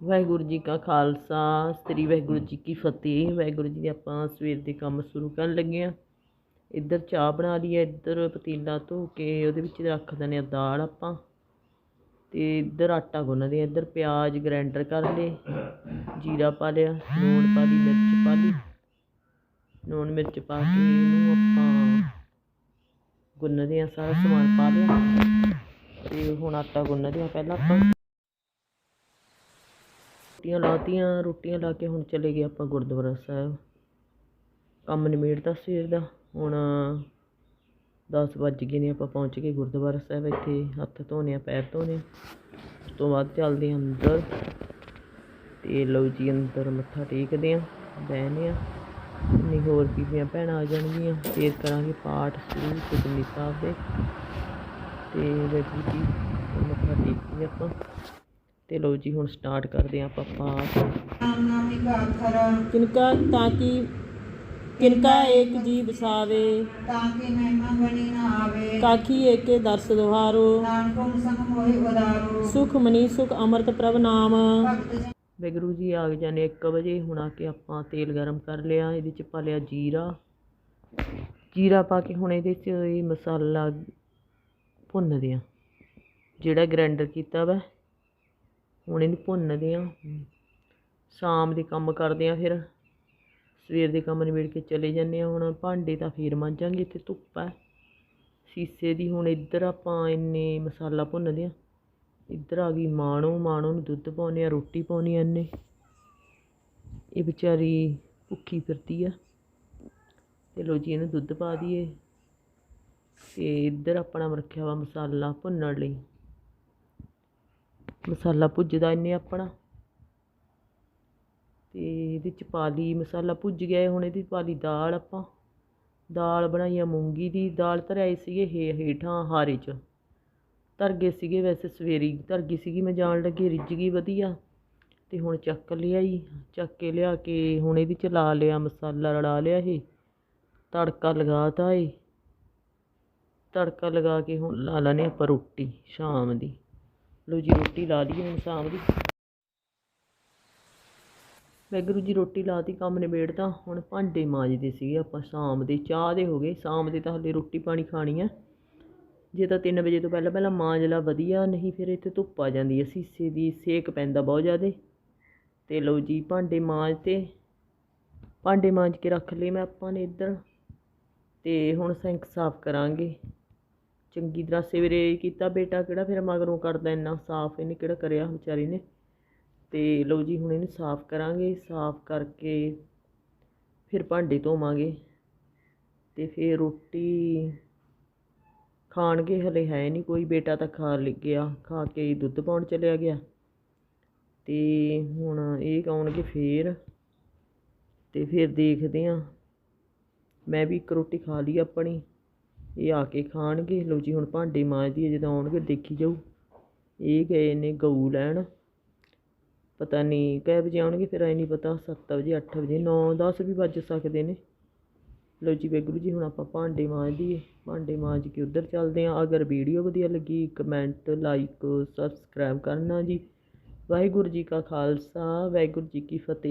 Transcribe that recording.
ਵਾਹਿਗੁਰੂ ਜੀ ਕਾ ਖਾਲਸਾ, ਸ੍ਰੀ ਵਾਹਿਗੁਰੂ ਜੀ ਕੀ ਫਤਿਹ। ਵਾਹਿਗੁਰੂ ਜੀ ਦੇ ਆਪਾਂ ਸਵੇਰ ਦੇ ਕੰਮ ਸ਼ੁਰੂ ਕਰਨ ਲੱਗੇ ਆ ਇੱਧਰ ਚਾਹ ਬਣਾ ਲਈ ਹੈ, ਇੱਧਰ ਪਤੀਲਾ ਧੋ ਕੇ ਉਹਦੇ ਵਿੱਚ ਰੱਖ ਦਿੰਦੇ ਆ ਦਾਲ ਆਪਾਂ। ਤੇ ਇੱਧਰ ਆਟਾ ਗੁੰਨਦੇ ਆ ਇੱਧਰ ਪਿਆਜ਼ ਗ੍ਰਾਈਂਡਰ ਕਰ ਲਏ, ਜੀਰਾ ਪਾ ਲਿਆ, ਲੂਣ ਪਾ ਲਈ, ਮਿਰਚ ਪਾ ਲਈ। ਲੂਣ, ਮਿਰਚ ਪਾ ਕੇ ਇਹਨੂੰ ਆਪਾਂ ਗੁੰਨਦੇ ਆ ਸਾਰਾ ਸਮਾਨ ਪਾ ਲਿਆ। ਤੇ ਹੁਣ ਆਟਾ ਗੁੰਨਦੇ ਆ ਪਹਿਲਾਂ ਆਪਾਂ। ਰੋਟੀਆਂ ਲਾਤੀਆਂ, ਰੋਟੀਆਂ ਲਾ ਕੇ ਹੁਣ ਚਲੇ ਗਏ ਆਪਾਂ ਗੁਰਦੁਆਰਾ ਸਾਹਿਬ। ਕੰਮ ਨਿਬੇੜਤਾ ਸਵੇਰ ਦਾ, ਹੁਣ 10 ਵੱਜ ਗਏ ਨੇ, ਆਪਾਂ ਪਹੁੰਚ ਗਏ ਗੁਰਦੁਆਰਾ ਸਾਹਿਬ ਇੱਥੇ, ਹੱਥ ਧੋਣੇ ਆ, ਪੈਰ ਧੋਣੇ। ਉਸ ਤੋਂ ਬਾਅਦ ਚੱਲਦੇ ਹਾਂ ਅੰਦਰ। ਤੇ ਲਓ ਜੀ, ਅੰਦਰ ਮੱਥਾ ਟੇਕਦੇ ਆ ਬਹਿਨੇ ਆ। ਨਹੀਂ ਹੋਰ ਬੀਬੀਆਂ ਭੈਣਾਂ ਆ ਜਾਣਗੀਆਂ, ਫੇਰ ਕਰਾਂਗੇ ਪਾਠ ਸ਼੍ਰੀ ਸੁਖਮਨੀ ਸਾਹਿਬ ਦੇ। ਤੇ ਵੇਖੀ ਜੀ, ਮੱਥਾ ਟੇਕੀਏ ਆਪਾਂ। ਤੇ ਲਓ ਜੀ ਹੁਣ ਸਟਾਰਟ ਕਰਦੇ ਆਪਾਂ ਪਾਠ ਕਿਨਕਾ ਤਾਂ ਕਿ ਕਿਨਕਾ ਏਕ ਜੀ ਬਸਾਵੇ ਤਾਂ ਕਿ ਮਹਿਮਾ ਬਣੀ ਨਾ ਆਵੇ। ਕਾਖੀ ਏਕੇ ਦਰਸ ਦੁਹਾਰੋ। ਨਾਨਕੋ ਸੰਗ ਮੋਹਿ ਉਦਾਰੋ। ਸੁਖ ਮਨੀ ਸੁਖ ਅੰਮ੍ਰਿਤ ਪ੍ਰਭ ਨਾਮ। ਵੈਗਰੂ ਜੀ ਆ ਜਾਣੇ 1 ਵਜੇ ਹੁਣ ਆ ਕੇ ਆਪਾਂ ਤੇਲ ਗਰਮ ਕਰ ਲਿਆ ਇਹਦੇ ਚ ਪਾ ਲਿਆ ਜੀਰਾ। ਜੀਰਾ ਪਾ ਕੇ ਹੁਣ ਇਹਦੇ ਚ ਇਹ ਮਸਾਲਾ ਭੁੰਨਦੇ ਆ ਜਿਹੜਾ ਗ੍ਰਾਈਂਡਰ ਕੀਤਾ ਵਾ। ਹੁਣ ਇਹਨੂੰ ਭੁੰਨਦੇ ਆ ਸ਼ਾਮ ਦੇ ਕੰਮ ਕਰਦੇ ਆ ਫਿਰ। ਸਵੇਰ ਦੇ ਕੰਮ ਨਿਬੇੜ ਕੇ ਚਲੇ ਜਾਂਦੇ ਆ ਹੁਣ ਭਾਂਡੇ ਤਾਂ ਫੇਰ ਮਾਂਜਾਂਗੇ, ਇੱਥੇ ਧੁੱਪ ਹੈ। ਸੀਸੇ ਦੀ ਹੁਣ ਇੱਧਰ ਆਪਾਂ ਇੰਨੇ ਮਸਾਲਾ ਭੁੰਨਦੇ ਆ ਇੱਧਰ ਆ ਗਈ ਮਾਣੋ ਮਾਣੋ ਨੂੰ ਦੁੱਧ ਪਾਉਂਦੇ ਆ ਰੋਟੀ ਪਾਉਣੀ ਆ ਇੰਨੇ। ਇਹ ਵਿਚਾਰੀ ਭੁੱਖੀ ਫਿਰਦੀ ਆ। ਤੇ ਲੋ ਜੀ, ਇਹਨੂੰ ਦੁੱਧ ਪਾ ਦਈਏ। ਤੇ ਇੱਧਰ ਆਪਣਾ ਰੱਖਿਆ ਵਾ ਮਸਾਲਾ ਭੁੰਨਣ ਲਈ। ਮਸਾਲਾ ਭੁੱਜਦਾ ਇੰਨੇ ਆਪਣਾ। ਤੇ ਇਹਦੇ ਚ ਪਾ ਲਈ ਮਸਾਲਾ ਭੁੱਜ ਗਿਆ ਹੈ, ਹੁਣ ਇਹਦੀ ਪਾ ਲਈ ਦਾਲ ਆਪਾਂ। ਦਾਲ ਬਣਾਈ ਆ ਮੂੰਗੀ ਦੀ ਦਾਲ ਧਰਿਆਈ ਸੀਗੇ ਹੇ ਹੇਠਾਂ ਹਾਰੇ ਚ। ਧਰ ਗਏ ਸੀਗੇ ਵੈਸੇ ਸਵੇਰੇ ਧਰ ਗਈ ਸੀਗੀ ਮੈਂ ਜਾਣ ਲੱਗੀ ਰਿੱਝ ਗਈ ਵਧੀਆ। ਤੇ ਹੁਣ ਚੱਕ ਲਿਆਈ ਚੱਕ ਕੇ ਲਿਆ ਕੇ ਹੁਣ ਇਹਦੇ ਚ ਲਾ ਲਿਆ ਮਸਾਲਾ ਰਲਾ ਲਿਆ ਇਹ। ਤੜਕਾ ਲਗਾਤਾ ਏ ਤੜਕਾ ਲਗਾ ਕੇ ਹੁਣ ਲਾ ਲੈਣੇ ਆਪਾਂ ਰੋਟੀ ਸ਼ਾਮ ਦੀ। ਲਓ ਜੀ, ਰੋਟੀ ਲਾ ਲਈ ਹੁਣ ਸ਼ਾਮ ਦੀ। ਵੈਗਰੂ ਜੀ, ਰੋਟੀ ਲਾਤੀ, ਕੰਮ ਨਿਬੇੜਤਾ। ਹੁਣ ਭਾਂਡੇ ਮਾਂਜਦੇ ਸੀਗੇ ਆਪਾਂ ਸ਼ਾਮ ਦੇ, ਚਾਹ ਦੇ ਹੋ ਗਏ। ਸ਼ਾਮ ਦੇ ਤਾਂ ਹਲੇ ਰੋਟੀ ਪਾਣੀ ਖਾਣੀ ਆ। ਜੇ ਤਾਂ 3 ਵਜੇ ਤੋਂ ਪਹਿਲਾਂ ਪਹਿਲਾਂ ਮਾਂਜ ਲਾ, ਵਧੀਆ, ਨਹੀਂ ਫਿਰ ਇੱਥੇ ਧੁੱਪ ਆ ਜਾਂਦੀ ਹੈ ਸੀਸੇ ਦੀ ਸੇਕ ਪੈਂਦਾ ਬਹੁਤ ਜ਼ਿਆਦਾ। ਤੇ ਲਓ ਜੀ, ਭਾਂਡੇ ਮਾਂਜ ਤੇ ਭਾਂਡੇ ਮਾਂਜ ਕੇ ਰੱਖ ਲਏ ਮੈਂ ਆਪਾਂ ਨੇ ਇੱਧਰ। ਤੇ ਹੁਣ ਸਿੰਕ ਸਾਫ਼ ਕਰਾਂਗੇ। ਚੰਗੀ ਤਰ੍ਹਾਂ ਸਵੇਰੇ ਕੀਤਾ ਬੇਟਾ ਕਿਹੜਾ, ਫਿਰ ਮਗਰੋਂ ਕਰਦਾ ਇੰਨਾ ਸਾਫ਼, ਇਹਨੇ ਕਿਹੜਾ ਕਰਿਆ ਵਿਚਾਰੀ ਨੇ। ਤੇ ਲਓ ਜੀ, ਹੁਣ ਇਹਨੂੰ ਸਾਫ਼ ਕਰਾਂਗੇ, ਸਾਫ਼ ਕਰਕੇ ਫਿਰ ਭਾਂਡੇ ਧੋਵਾਂਗੇ ਤੇ ਫਿਰ ਰੋਟੀ ਖਾਣਗੇ, ਹਲੇ ਹੈ ਨਹੀਂ ਕੋਈ, ਬੇਟਾ ਤਾਂ ਖਾ ਲਿ ਗਿਆ, ਖਾ ਕੇ ਦੁੱਧ ਪਾਉਣ ਚਲਿਆ ਗਿਆ। ਤੇ ਹੁਣ ਇਹ ਆਉਣਗੇ ਫੇਰ, ਤੇ ਫਿਰ ਦੇਖਦੇ ਆ ਮੈਂ ਵੀ ਇੱਕ ਰੋਟੀ ਖਾ ਲਈ ਆਪਣੀ। ਇਹ ਆ ਕੇ ਖਾਣਗੇ। ਲਓ ਜੀ, ਹੁਣ ਭਾਂਡੇ ਮਾਂਜਦੀ ਹੈ, ਜਦੋਂ ਆਉਣਗੇ ਦੇਖੀ ਜਾਊ। ਇਹ ਗਏ ਨੇ ਗਊ ਲੈਣ। ਪਤਾ ਨਹੀਂ ਕੈ ਵਜੇ ਆਉਣਗੇ, ਫਿਰ ਐ ਨਹੀਂ ਪਤਾ 7 ਵਜੇ 8 ਵਜੇ 9 10 ਵੀ ਵੱਜ ਸਕਦੇ ਨੇ। ਲਓ ਜੀ ਵਾਹਿਗੁਰੂ ਜੀ, ਹੁਣ ਆਪਾਂ ਭਾਂਡੇ ਮਾਂਜਦੀਏ। ਭਾਂਡੇ ਮਾਂਜ ਕੇ ਉੱਧਰ ਚੱਲਦੇ ਹਾਂ। ਅਗਰ ਵੀਡੀਓ ਵਧੀਆ ਲੱਗੀ, ਕਮੈਂਟ, ਲਾਈਕ, ਸਬਸਕ੍ਰਾਈਬ ਕਰਨਾ ਜੀ। ਵਾਹਿਗੁਰੂ ਜੀ ਕਾ ਖਾਲਸਾ, ਵਾਹਿਗੁਰੂ ਜੀ ਕੀ ਫਤਿਹ।